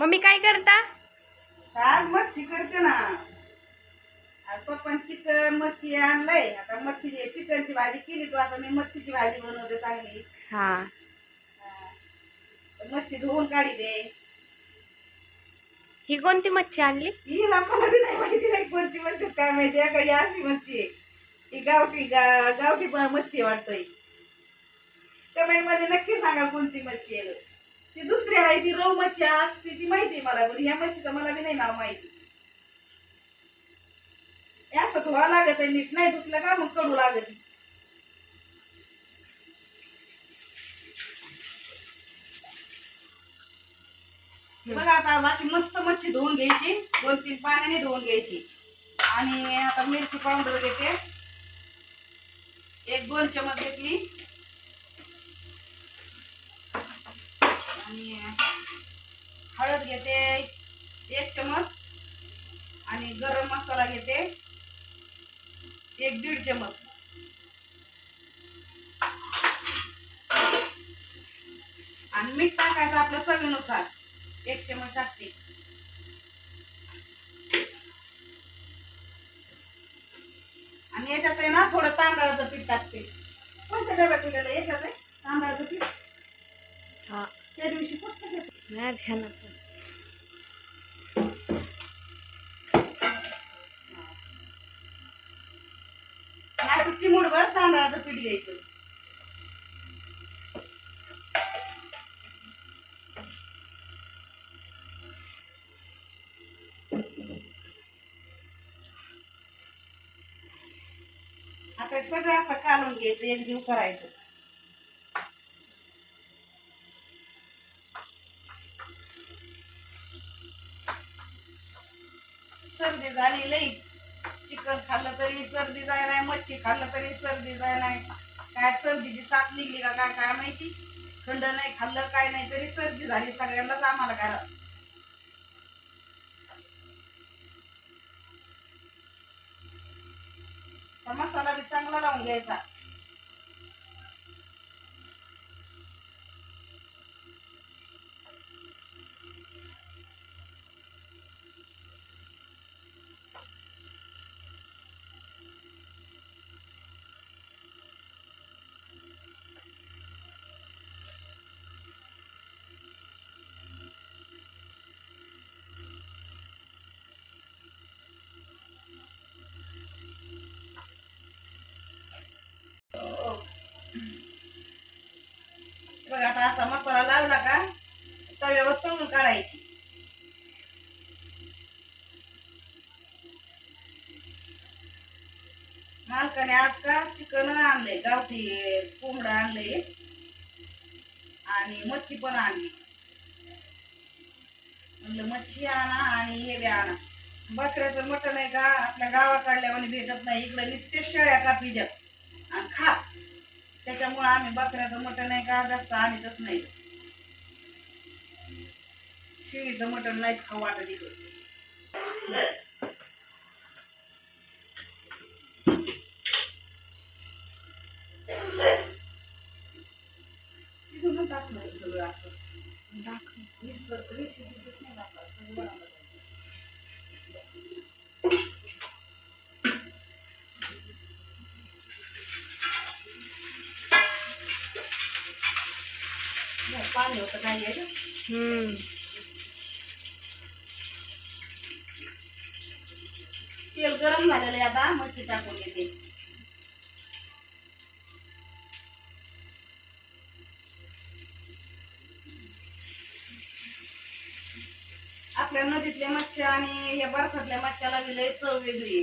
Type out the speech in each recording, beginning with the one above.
Mummy काय करता? आज मच्छी करते ना. आज पप्पा चिकन मच्छी आणलंय. आता मच्छी चिकनची भाजी केली तू. आता मी मच्छीची भाजी बनवते चांगली. हा. हा. मच्छी धुवून काढी दे. ही कोणती मच्छी आणली? मला बी नाही माहिती नाही कोणती म्हणते काय माहिती आहे. का ही अशी मच्छी आहे. ही गावठी गा गावठी पण मच्छी वाटतंय कमेंटमध्ये नक्की सांगा कोणती मच्छी आहे. ती दुसरी आहे ती रव मच्छी असते ती माहिती आहे मला पण ह्या मच्छीचं मला बी नाही नाव माहिती. असं धुवा लागत आहे नीट नाही धुतलं का मग कडू लागत बघा आता अशी मस्त मच्छी धुवून घ्यायची दोन तीन पाण्याने धुवून घ्यायची. आणि आता मिरची पावडर घेते. एक दोन चमच घेतली. आणि हळद घेते एक चमच. आणि गरम मसाला घेते एक दीड चमच. आणि मीठ टाकायचं आपल्या चवीनुसार. एक चमच टाकते. आणि याच्यात आहे ना थोडं तांदळाचं पीठ टाकते. कोणत्या डब्यात दिलेलं याच्यात आहे? तांदळाचं पीठ? त्या दिवशी. नाही चिमूटभर तांदळाचं पीठ घ्यायचं. आता सगळं असं कालून घ्यायचं एकजीव करायचं. सर्दी झाली लई. चिकन खाल्लं तरी सर्दी जाय नाही मच्छी खाल्लं तरी सर्दी जाय नाही. काय सर्दीची साथ निघली का काय काय माहिती? थंड नाही खाल्लं काय नाही तरी सर्दी झाली सगळ्यांनाच आम्हाला घरात. मसाला बी चांगला लावून घ्यायचा. बघा आता असा मसाला लावला का तव्यावर तळून काढायची. मालकाने आज का चिकन आणलंय गावठी कोंबडं आणले आणि मच्छी पण आणली. म्हणलं मच्छी आणा आणि हे बी आणा. बकऱ्याचं मटण आहे का? आपल्या गावाकडल्यावानी भेटत नाही. इकडे नुसते शेळ्या कापी द्या. आणि खा. त्याच्यामुळं आम्ही बकऱ्याचं मटण नाही का जास्त आणतच नाही. शिळीचं मटण नाही खाऊ वाटत इकडं. तिथूनच सगळं असं. दाखव. वीस रेसिपीचंच नाही दाखवा सगळं पाणी होतं तेल गरम झालेलं आहे आता मच्छी टाकून घेते. आपल्या नदीतल्या मच्छी आणि या बर्फातल्या मच्छ्याला विलय चव वेगळी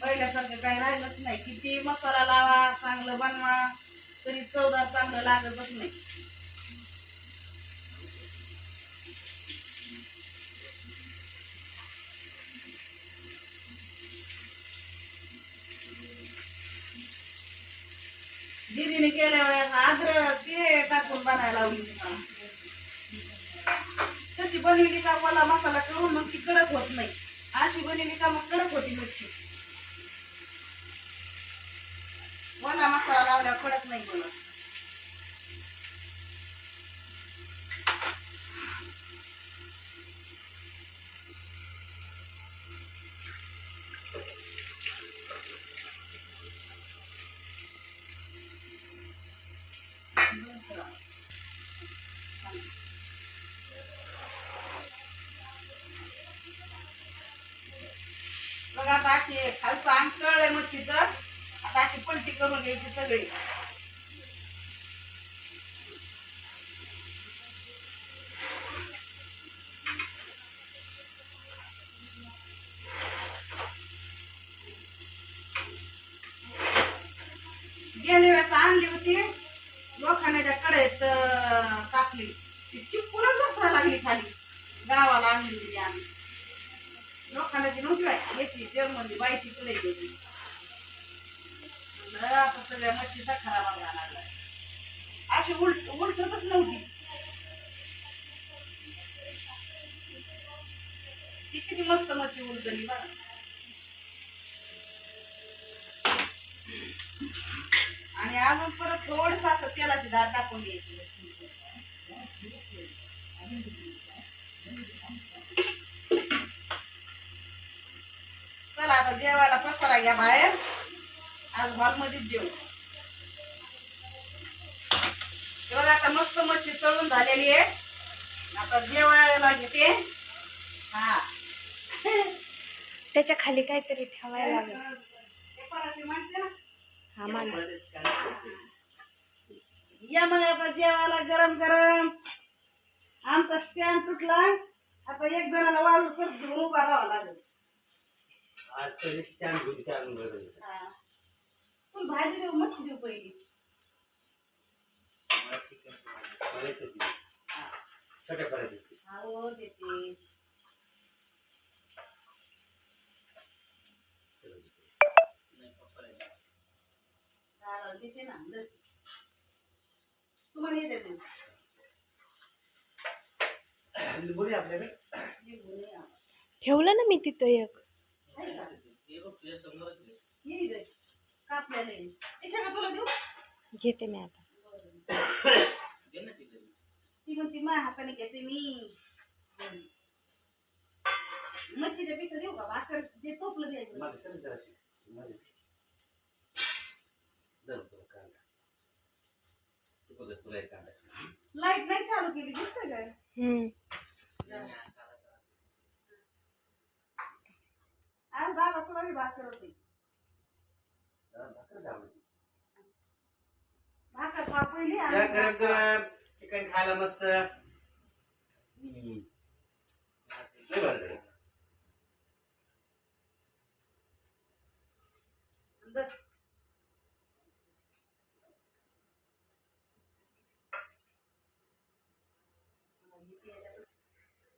पहिल्यासारखं काही राहिलंच नाही. किती मसाला लावा चांगलं बनवा तरी चवदार चांगलं लागतच नाही. दीदीने केल्या वेळेस अद्रक ते टाकून बनायला लावली तशी बनवली का मला मसाला करून मग ती कडक होत नाही. अशी बनवली का मग कडक होती मच्छी मला मसाला लावल्या कडक नाही बनत आता अशी खालचं अंग कळलंय मच्छीचं. आता अशी पलटी करून घ्यायची सगळी. गेल्या वेळेस आणली होती. लोखंडाच्या कडेत अं, टाकली ती चिपकूनच बसायला लागली खाली. गावाला आणली होती आम्ही. नव्हती बाई. याची जर्मनी बाईची गेली आता सगळ्या मच्छीचा खराब व्हायला लागला अशी उलट उलटतच नव्हती. ती किती मस्त मच्छी उलटली बघा आणि अजून परत थोडस असं तेलाची धार टाकून द्यायची चला आता जेवायला पसारा घ्या बाहेर. आज हॉल मध्येच जेवू. हे बघा आता मस्त मच्छी तळून झालेली आहे. आता जेवायला घेते हा. त्याच्याखाली काहीतरी ठेवायला लागेल. हा माणूस या मग आता जेवायला गरम गरम. आमचा स्टँड तुटला. आता एक जणाला वाळू कर घेऊन उभा राहावं लागेल. आजचं स्टँड घेऊन चालून गरज हा. पण भाजी देऊ मच्छी देऊ पहिली. छोट्या पराठे हो देते. चालेल, देते ना. तुम्हाला येते? बोली आपल्याकडे. ठेवलं ना मी तिथं एक आहे का? ये इकडे. कापलेलं आहे. हे सगळं तुला देऊ घेते मी आता. ती म्हणते माझ्या हाताने घेते मी. मच्छीच्या पिशा गरम भाकर. गरम चिकन खायला मस्त हम्म. लय भारी झालं. दर.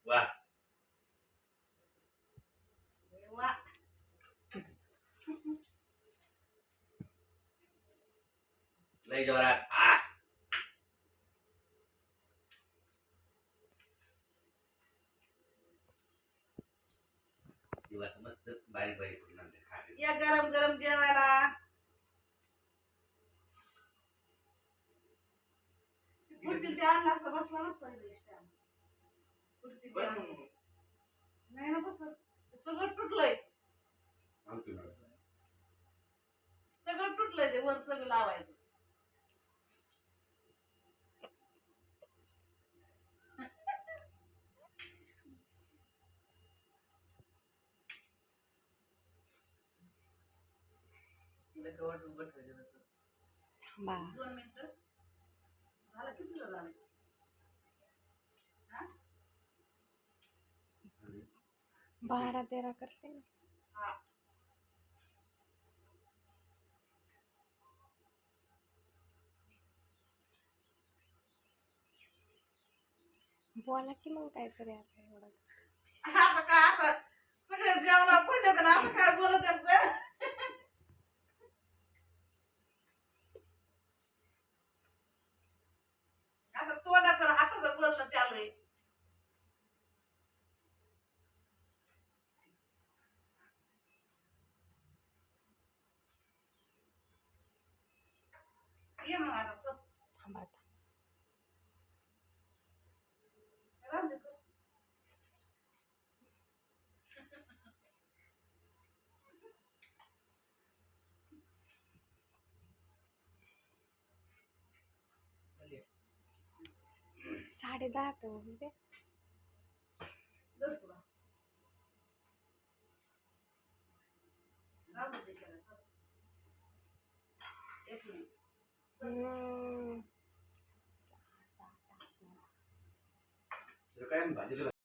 वा वा. लय जोरात मस्त बारीक बारीक करून आणते. या गरम गरम जेवायला खुर्ची ते आणला असता बसला नसता इथे stand. खुर्ची ते आणली. नाही ना बसत सगळं तुटलंय आणतो. सगळं तुटलंय ते वर सगळं लावायचं थांबा. दोन मिनिटं. झालं किती झालं? बारा तेरा करते ना हा. बोला की मग काहीतरी आता एवढं आता काय आता सगळे जेवणा पडले तर आता काय बोलत आहेत बरं? आता तोंडाचं हाताचं बोलणं चालू आहे ये मग आता चल. थांबा. साडे दहा तर